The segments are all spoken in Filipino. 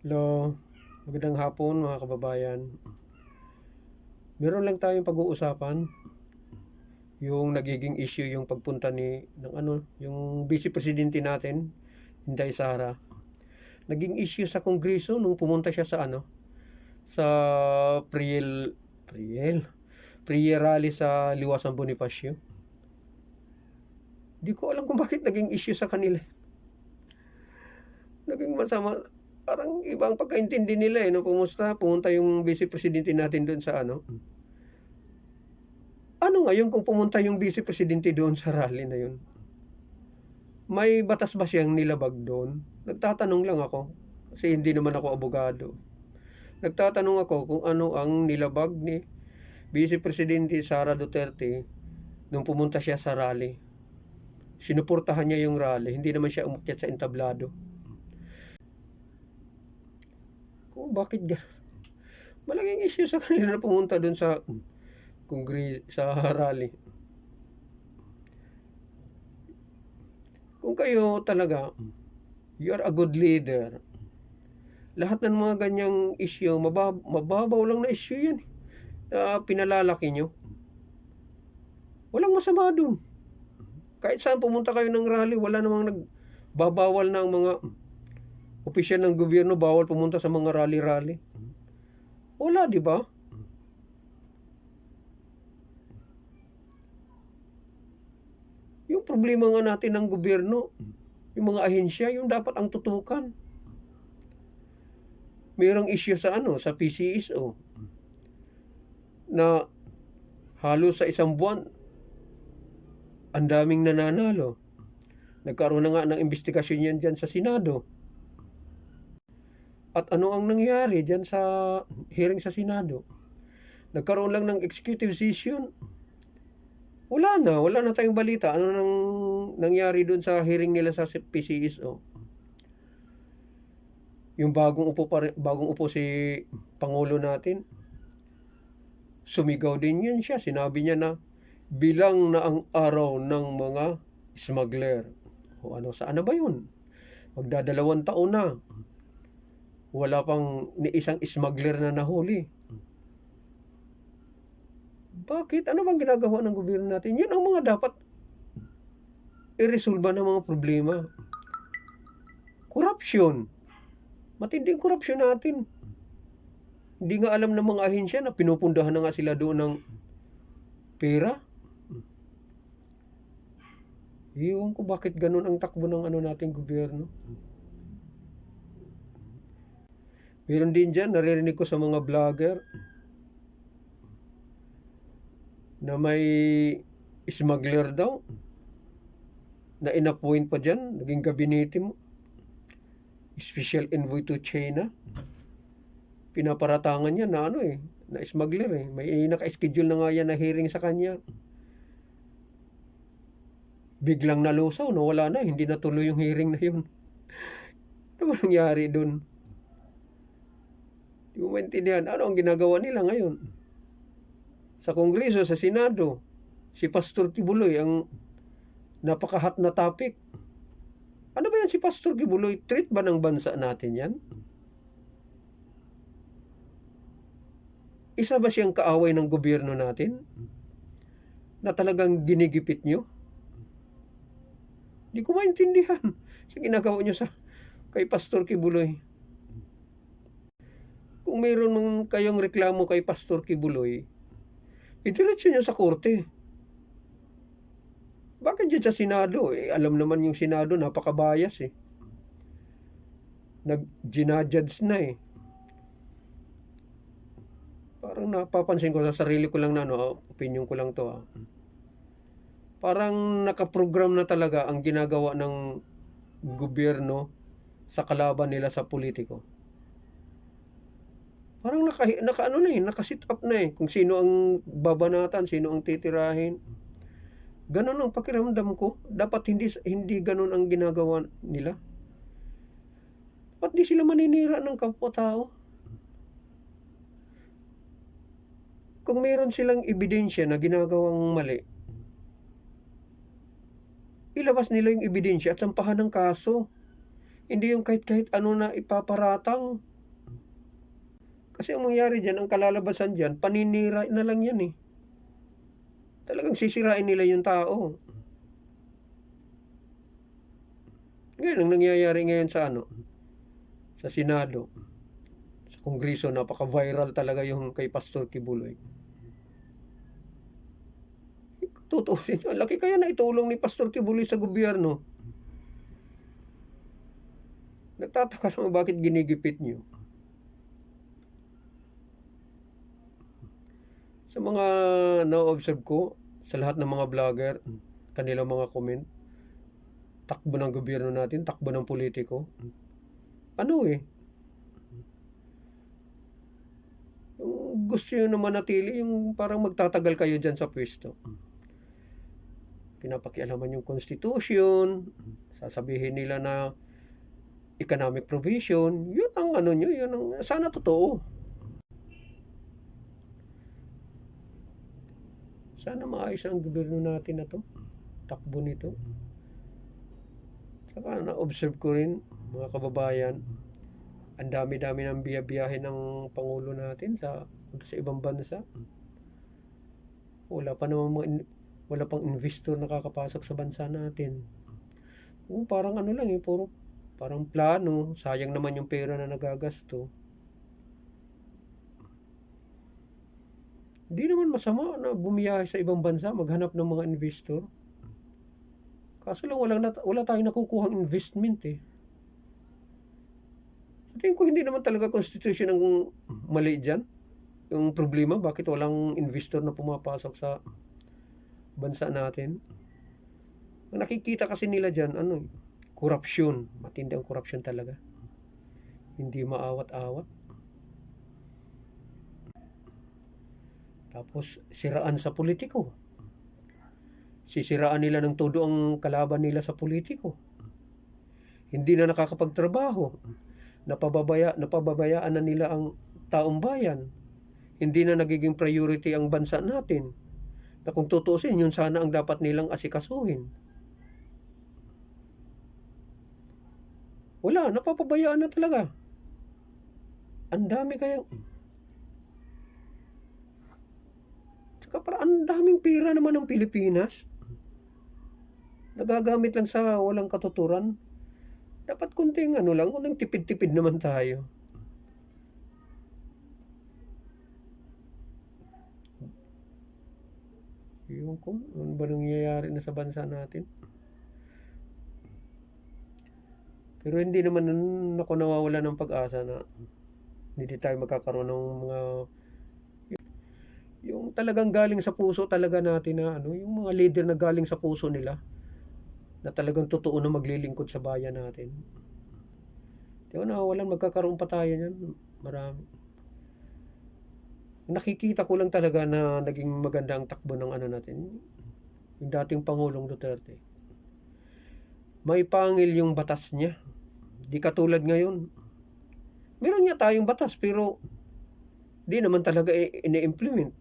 Hello, magandang hapon mga kababayan. Meron lang tayong pag-uusapan yung nagiging issue yung pagpunta ni ng ano, yung vice presidente natin, Inday Sara. Naging issue sa kongreso nung pumunta siya sa ano, sa Priel Priel Priel rally sa Liwasan Bonifacio. Di ko alam kung bakit naging issue sa kanila. Naging masama parang ibang pagkaintindi nila eh, no, pumusta, pumunta yung vice presidente natin doon sa ano. Ano ngayon kung pumunta yung vice presidente doon sa rally na yun? May batas ba siyang nilabag doon? Nagtatanong lang ako, kasi hindi naman ako abogado. Nagtatanong ako kung ano ang nilabag ni Vice Presidente Sara Duterte nung pumunta siya sa rally. Sinuportahan niya yung rally, hindi naman siya umakyat sa entablado. Kung bakit gano'n? Malaking issue sa kanila na pumunta doon sa kongre sa rally. Kung kayo talaga, you are a good leader. Lahat ng mga ganyang issue, mabab mababaw lang na issue yan. Na pinalalaki nyo. Walang masama doon. Kahit saan pumunta kayo ng rally, wala namang nagbabawal na mga opisyal ng gobyerno bawal pumunta sa mga rally-rally. Wala, di ba? Yung problema nga natin ng gobyerno, yung mga ahensya, yung dapat ang tutukan. Mayroong issue sa ano, sa PCSO na halos sa isang buwan ang daming nananalo. Nagkaroon na nga ng investigasyon yan dyan sa Senado. At ano ang nangyari dyan sa hearing sa Senado? Nagkaroon lang ng executive session. Wala na, wala na tayong balita. Ano nang nangyari doon sa hearing nila sa PCSO? Yung bagong upo, pa, bagong upo si Pangulo natin, sumigaw din yan siya. Sinabi niya na bilang na ang araw ng mga smuggler. O ano, saan na ba yun? Magdadalawang taon na. Wala pang ni isang smuggler na nahuli. Bakit? Ano bang ginagawa ng gobyerno natin? Yan ang mga dapat iresolba ng mga problema. Corruption. Matinding corruption natin. Hindi nga alam ng mga ahensya na pinupundahan na nga sila doon ng pera. Iwan ko bakit ganun ang takbo ng ano nating gobyerno. Meron din dyan, naririnig ko sa mga vlogger na may smuggler daw na inappoint pa dyan, naging gabinete mo. Special envoy to China. Pinaparatangan niya na ano eh, na smuggler eh. May naka-schedule na nga yan na hearing sa kanya. Biglang nalusaw, nawala na, hindi natuloy yung hearing na yun. Ano ba nangyari dun? Di mo maintindihan. Ano ang ginagawa nila ngayon? Sa Kongreso, sa Senado, si Pastor Kibuloy ang napakahat na topic. Ano ba yan si Pastor Kibuloy? Treat ba ng bansa natin yan? Isa ba siyang kaaway ng gobyerno natin? Na talagang ginigipit nyo? Di ko maintindihan sa ginagawa nyo sa kay Pastor Kibuloy. Kung mayroon mong kayong reklamo kay Pastor Kibuloy, idiretso nyo sa korte. Bakit dyan sa Senado? Eh, alam naman yung Senado, napakabayas eh. Nag-ginajudge na eh. Parang napapansin ko sa sarili ko lang na, no, opinion ko lang to ah. Parang nakaprogram na talaga ang ginagawa ng gobyerno sa kalaban nila sa politiko. Parang naka, naka ano na eh, naka-sit up na eh. Kung sino ang babanatan, sino ang titirahin. Ganon ang pakiramdam ko. Dapat hindi hindi ganon ang ginagawa nila. Ba't di sila maninira ng kapwa-tao? Kung meron silang ebidensya na ginagawang mali, ilabas nila yung ebidensya at sampahan ng kaso. Hindi yung kahit-kahit ano na ipaparatang. Kasi ang mangyari diyan, ang kalalabasan diyan, paninira na lang 'yan, eh. Talagang sisirain nila yung tao. Ngayon ang nangyayari ngayon sa ano, sa Senado, sa Kongreso, napaka-viral talaga yung kay Pastor Kibuloy. Tutuusin niyo, ang laki kaya naitulong ni Pastor Kibuloy sa gobyerno. Nagtataka lang bakit ginigipit niyo. Sa mga na-observe ko, sa lahat ng mga vlogger, kanilang mga comment, takbo ng gobyerno natin, takbo ng politiko. Ano eh? Gusto nyo na manatili, yung parang magtatagal kayo dyan sa pwesto. Pinapakialaman yung constitution, sasabihin nila na economic provision, yun ang ano nyo, yun ang, sana totoo. Sana maayos ang gobyerno natin na to. Takbo nito. Saka na-observe ko rin, mga kababayan, ang dami-dami ng biyabiyahe ng Pangulo natin sa, sa ibang bansa. Wala pa naman mga, wala pang investor nakakapasok sa bansa natin. Oo, parang ano lang eh, puro parang plano, sayang naman yung pera na nagagasto. Hindi naman masama na bumiyahe sa ibang bansa, maghanap ng mga investor. Kaso lang walang nat- wala tayong nakukuhang investment eh. Sa tingin ko hindi naman talaga constitution ang mali dyan. Yung problema, bakit walang investor na pumapasok sa bansa natin. Ang nakikita kasi nila dyan, ano, corruption. Matindi ang corruption talaga. Hindi maawat-awat. Tapos, siraan sa politiko. Sisiraan nila ng todo ang kalaban nila sa politiko. Hindi na nakakapagtrabaho. Napababaya, napababayaan na nila ang taong bayan. Hindi na nagiging priority ang bansa natin. Na kung tutusin, yun sana ang dapat nilang asikasuhin. Wala, napapabayaan na talaga. Ang dami kayang... Tsaka para ang daming pira naman ng Pilipinas. Nagagamit lang sa walang katuturan. Dapat kunting ano lang, kunting tipid-tipid naman tayo. Ewan ko, ano ba nangyayari na sa bansa natin? Pero hindi naman ako nawawala ng pag-asa na hindi tayo magkakaroon ng mga talagang galing sa puso talaga natin na ano, yung mga leader na galing sa puso nila na talagang totoo na maglilingkod sa bayan natin. Di ba nawawalan, magkakaroon pa tayo niyan. Marami. Nakikita ko lang talaga na naging maganda ang takbo ng ano natin. Yung dating Pangulong Duterte. May pangil yung batas niya. Di katulad ngayon. Meron nga tayong batas pero di naman talaga ini-implement.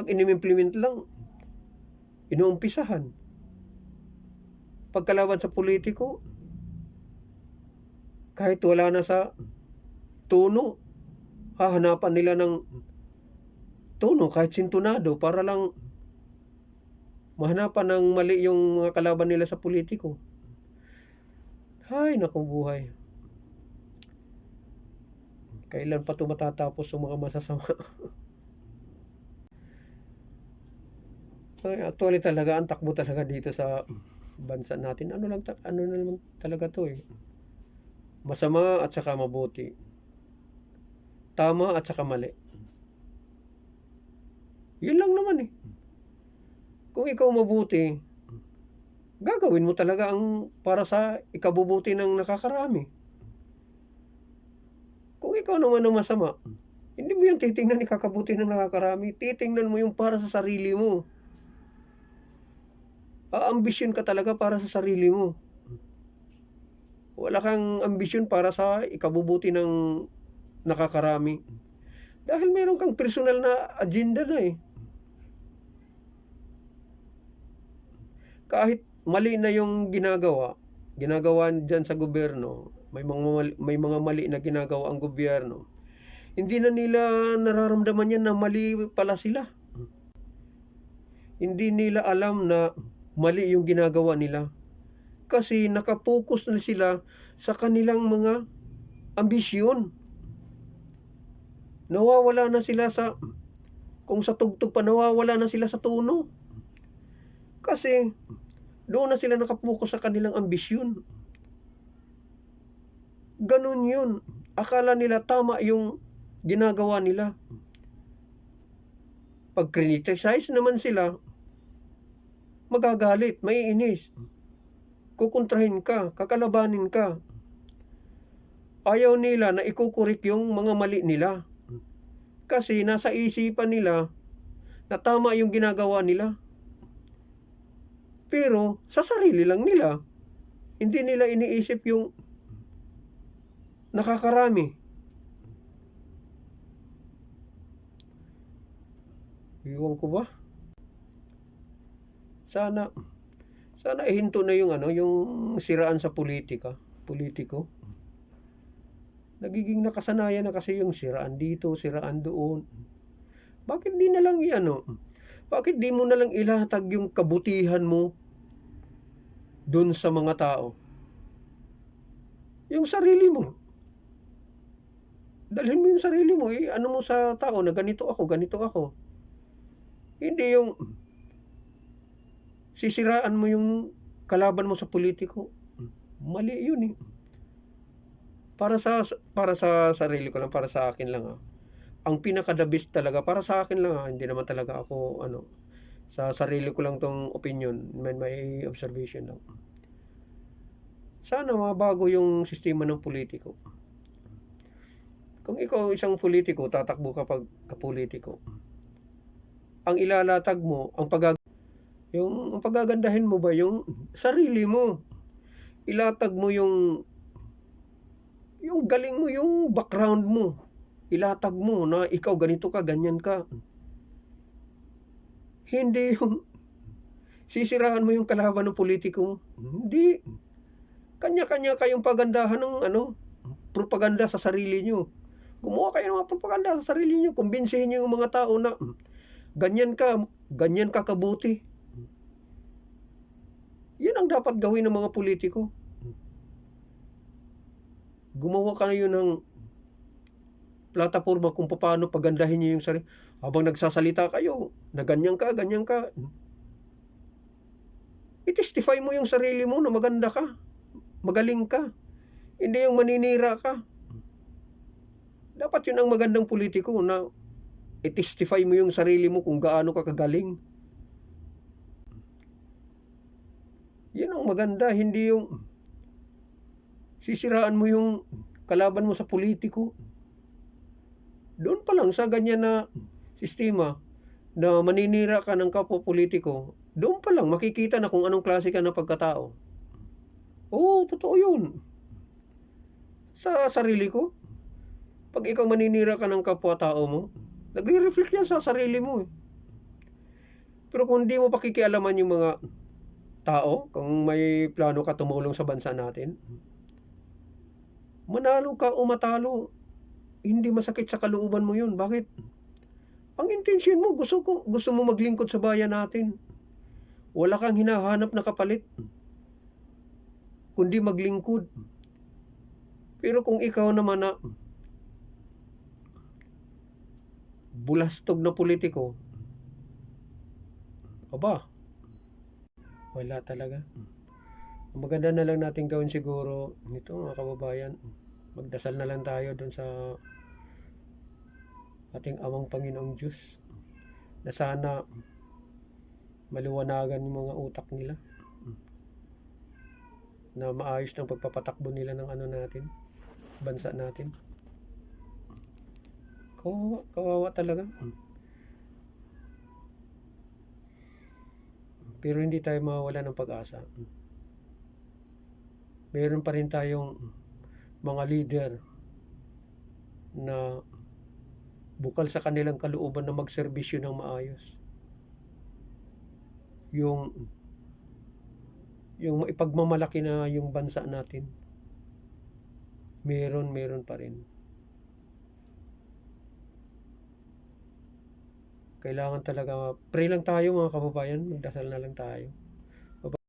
Pag ini-implement lang, inuumpisahan. Pagkalaban sa politiko, kahit wala na sa tono, hahanapan nila ng tono kahit sintunado para lang mahanapan ng mali yung mga kalaban nila sa politiko. Ay, nakong buhay. Kailan pa ito matatapos yung mga masasama? Ay, actually talaga, ang takbo talaga dito sa bansa natin. Ano lang, ta- ano na naman talaga to eh. Masama at saka mabuti. Tama at saka mali. Yun lang naman eh. Kung ikaw mabuti, gagawin mo talaga ang para sa ikabubuti ng nakakarami. Kung ikaw naman ang masama, hindi mo yung titingnan ikakabuti ng nakakarami. Titingnan mo yung para sa sarili mo. Aambisyon ka talaga para sa sarili mo. Wala kang ambisyon para sa ikabubuti ng nakakarami. Dahil meron kang personal na agenda na eh. Kahit mali na yung ginagawa, ginagawa dyan sa gobyerno, may mga mali, may mga mali na ginagawa ang gobyerno. Hindi na nila nararamdaman yan na mali pala sila. Hindi nila alam na mali yung ginagawa nila. Kasi nakapokus na sila sa kanilang mga ambisyon. Nawawala na sila sa, kung sa tugtog pa, nawawala na sila sa tono. Kasi, doon na sila nakapokus sa kanilang ambisyon. Ganun yun. Akala nila tama yung ginagawa nila. Pag criticize naman sila, magagalit, maiinis. Kukontrahin ka, kakalabanin ka. Ayaw nila na ikukurik yung mga mali nila. Kasi nasa isipan nila na tama yung ginagawa nila. Pero sa sarili lang nila. Hindi nila iniisip yung nakakarami. Iwan ko ba? Sana sana ihinto na yung ano, yung siraan sa politika, politiko. Nagiging nakasanayan na kasi yung siraan dito, siraan doon. Bakit di na lang iano? Bakit di mo na lang ilatag yung kabutihan mo doon sa mga tao? Yung sarili mo. Dalhin mo yung sarili mo, eh, ano mo sa tao na ganito ako, ganito ako. Hindi yung sisiraan mo yung kalaban mo sa politiko. Mali yun eh. Para sa para sa sarili ko lang, para sa akin lang ah. Ang pinaka the best talaga para sa akin lang ah, hindi naman talaga ako ano sa sarili ko lang tong opinion, may, may observation lang. Sana mabago yung sistema ng politiko. Kung ikaw isang politiko, tatakbo ka pag kapolitiko. Ang ilalatag mo, ang pag yung pagagandahin mo ba yung sarili mo. Ilatag mo yung yung galing mo, yung background mo. Ilatag mo na ikaw ganito ka, ganyan ka. Hindi yung sisiraan mo yung kalaban ng politiko mo. Hindi. Kanya-kanya kayong pagandahan ng ano, propaganda sa sarili nyo. Gumawa kayo ng mga propaganda sa sarili nyo. Kumbinsihin nyo yung mga tao na ganyan ka, ganyan ka kabuti. Yun ang dapat gawin ng mga politiko. Gumawa ka na yun ng plataforma kung paano pagandahin niyo yung sarili. Habang nagsasalita kayo, na ganyan ka, ganyan ka. I-testify mo yung sarili mo na maganda ka. Magaling ka. Hindi yung maninira ka. Dapat yun ang magandang politiko na i-testify mo yung sarili mo kung gaano ka kagaling. Yan ang maganda, hindi yung sisiraan mo yung kalaban mo sa politiko. Doon pa lang sa ganyan na sistema na maninira ka ng kapwa politiko, doon pa lang makikita na kung anong klase ka ng pagkatao. Oo, totoo yun. Sa sarili ko, pag ikaw maninira ka ng kapwa-tao mo, nagre-reflect yan sa sarili mo. Eh. Pero kung hindi mo pakikialaman yung mga tao, kung may plano ka tumulong sa bansa natin, manalo ka o matalo, hindi masakit sa kalooban mo yun. Bakit? Ang intensyon mo, gusto, ko, gusto mo maglingkod sa bayan natin. Wala kang hinahanap na kapalit. Kundi maglingkod. Pero kung ikaw naman na bulastog na politiko, aba, wala talaga. Ang maganda na lang natin gawin siguro nito mga kababayan, magdasal na lang tayo doon sa ating amang Panginoong Diyos na sana maliwanagan yung mga utak nila na maayos ng pagpapatakbo nila ng ano natin bansa natin kawawa, kawawa talaga pero hindi tayo mawawala ng pag-asa meron pa rin tayong mga leader na bukal sa kanilang kalooban na magserbisyo ng maayos. Yung yung ipagmamalaki na yung bansa natin. Meron, meron pa rin. Kailangan talaga pray lang tayo mga kababayan, magdasal na lang tayo.